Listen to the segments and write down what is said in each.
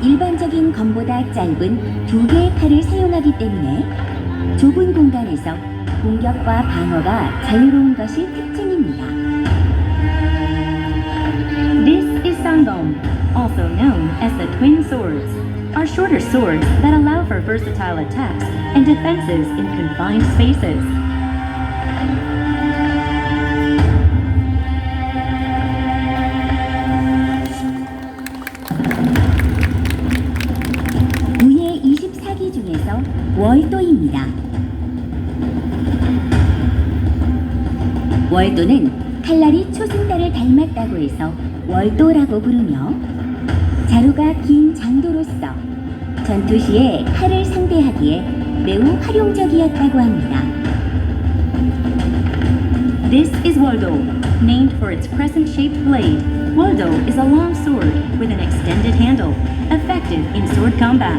일반적인 검보다 짧은 두 개의 칼을 사용하기 때문에 좁은 공간에서 공격과 방어가 자유로운 것이 특징입니다. This is Sangong, also known as the twin swords, are shorter swords that allow for versatile attacks and defenses in confined spaces. 월도입니다. 월도는 칼날이 초승달을 닮았다고 해서 월도라고 부르며 자루가 긴 장도로서 전투 시에 칼을 상대하기에 매우 활용적이었다고 합니다. This is Woldo, named for its crescent-shaped blade. Woldo is a long sword with an extended handle, effective in sword combat.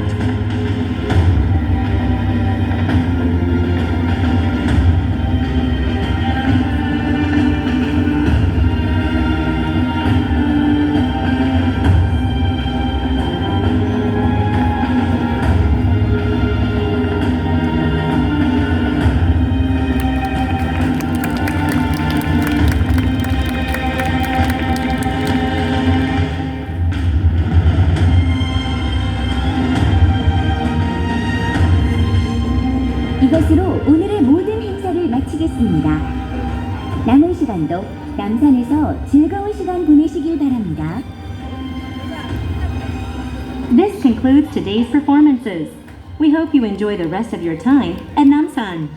이것으로 오늘의 모든 행사를 마치겠습니다. 남은 시간도 남산에서 즐거운 시간 보내시길 바랍니다. This concludes today's performances. We hope you enjoy the rest of your time at Namsan.